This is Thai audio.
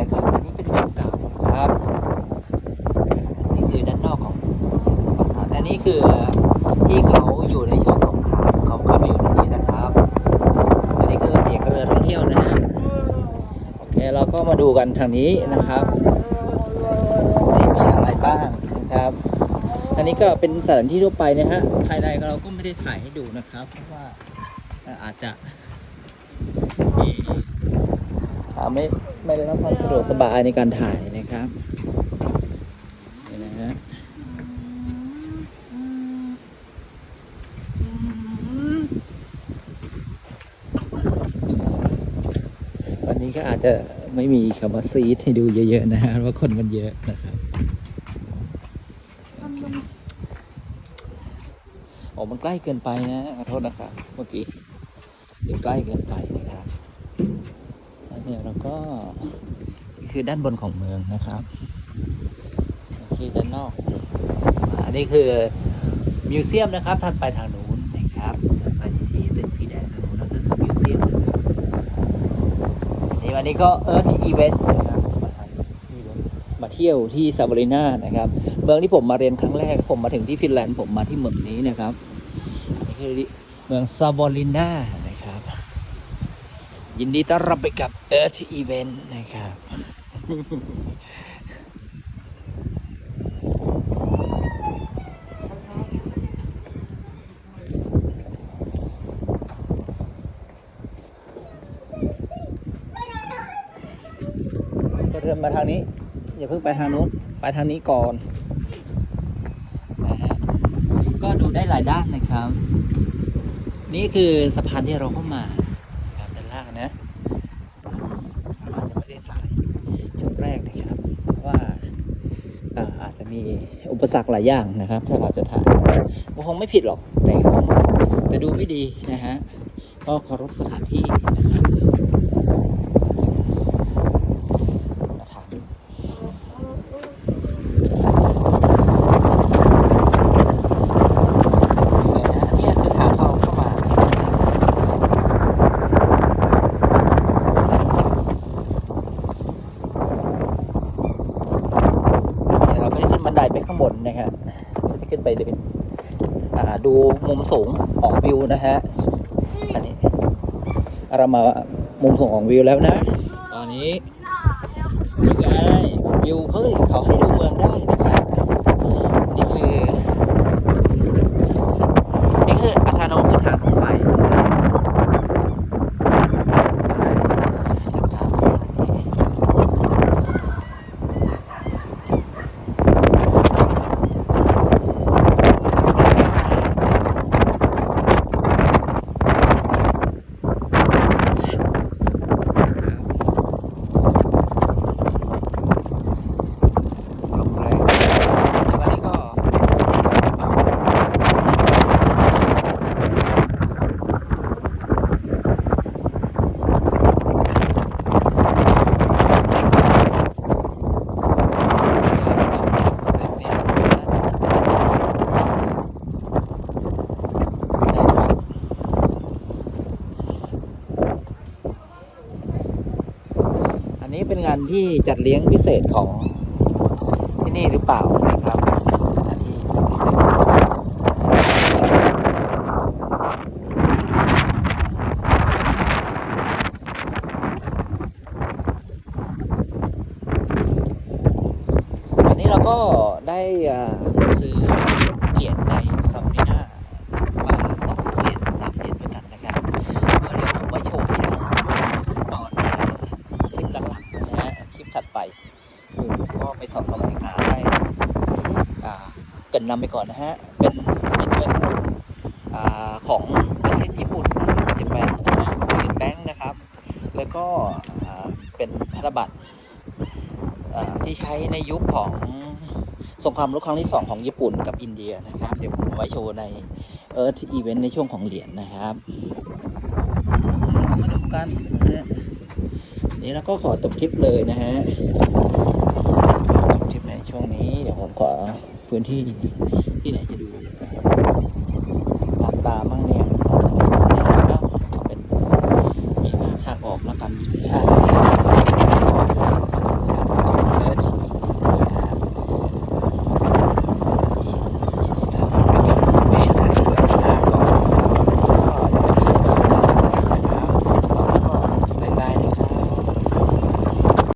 นะครับ อันนี้เป็นแบบเก่าครับ นี่คือด้านนอกของปราสาทอันนี้คือที่เขาอยู่ในช่วงสงครามเขาเข้ามาอยู่ตรงนี้นะครับ อันนี้คือเสียงเรือท่องเที่ยวนะฮะโอเคเราก็มาดูกันทางนี้นะครับมีอะไรบ้างนะครับ อันนี้ก็เป็นสถานที่ทั่วไปนะฮะภายในเราก็ไม่ได้ถ่ายให้ดูนะครับ เพราะว่าอาจจะมี ไม่ไม่ได้รับความสะดวกสบายในการถ่ายนะครับนี่นะฮะวันนี้ก็อาจจะไม่มีคำว่าซีดให้ดูเยอะๆนะฮะเพราะว่าคนมันเยอะนะครับโอ้มันใกล้เกินไปนะขอโทษนะครับเมื่อกี้เดี๋ยวใกล้เกินไปนะครับ เนี่ยเราก็นี่คือด้านบนของเมืองนะครับนี่คือด้านนอก อันนี้คือมิวเซียมนะครับถัดไปทางนู้นนะครับถัดไปที่ตึกสีแดงทางนู้นนั่นก็คือมิวเซียมนะครับนี่วันนี้ก็เอิร์ธอีเวนต์นะครับมาทำอีเวนต์มาเที่ยวที่ซาบริน่านะครับ เมืองที่ผมมาเรียนครั้งแรก ผมมาถึงที่ฟินแลนด์ผมมาที่เมืองนี้นะครับอันนี่คือเมืองซาบริน่านะครับ ยินดีต้อนรับไปกับเอิร์ธอีเวนต์นะครับ ก็เดินมาทางนี้ อย่าเพิ่งไปทางนู้น ไปทางนี้ก่อนนะฮะก็ดูได้หลายด้านนะครับ นี่คือสะพานที่เราเข้ามาครับด้านล่างนะอาจจะไม่ได้ถ่ายช่วงแรกนะครับเพราะว่าอ่าอาจจะ มีอุปสรรคหลายอย่างนะครับ ถ้าเราจะถ่ายก็คงไม่ผิดหรอก แต่แต่ดูไม่ดีนะฮะก็เคารพสถานที่นะครับมาถ่าย เนี่ยคือทางเข้าเข้ามาเดี๋ยวเราก็จะขึ้นบัน ไดไปข้างบนนะครับจะขึ้นไปเดินดูมุมสูงของวิวนะฮะอันนี้เรามามุมสูงของวิวแล้วนะ ตอนนี้นี่ไงวิวเขาเขาให้ดูเมืองได้นะครับ นี่คือ นี่คืออาคารโนคือทางรถไฟนะครับสถานีลมแรงวันนี้ก็ อันนี้เป็น งานที่จัดเลี้ยงพิเศษของที่นี่หรือเปล่านะครับงานที่พิเศษอันนี้เราก็ได้อ่าซื้อเหรียญในซัมมิน่ามาสองเหรียญสามเหรียญด้วยกันนะครับ ก็เดี๋ยวผมไว้โชว์ให้ดูตอนคลิปหลังๆนะฮะคลิปถัดไปคือก็ไปสอนแสวงหาได้อ่าเกริ นำไปก่อนนะฮะ เป็นเป็นเงินของประเทศญี่ปุ่นเจแปนนะฮะเหรีแบงค์นะครับ แล้วก็เป็นพันธบัตรที่ใช้ในยุคของสงครามโลกครั้งที่ 2 ของญี่ปุ่นกับอินเดียนะครับ เดี๋ยวผมไว้โชว์ในเอิร์ธอีเวนต์ในช่วงของเหรียญนะครับ มาดูกันนะฮะนี่เราก็ขอจบคลิปเลยนะฮะจบคลิปในช่วงนี้เดี๋ยวผมขอ พื้นที่ที่ไหนจะดู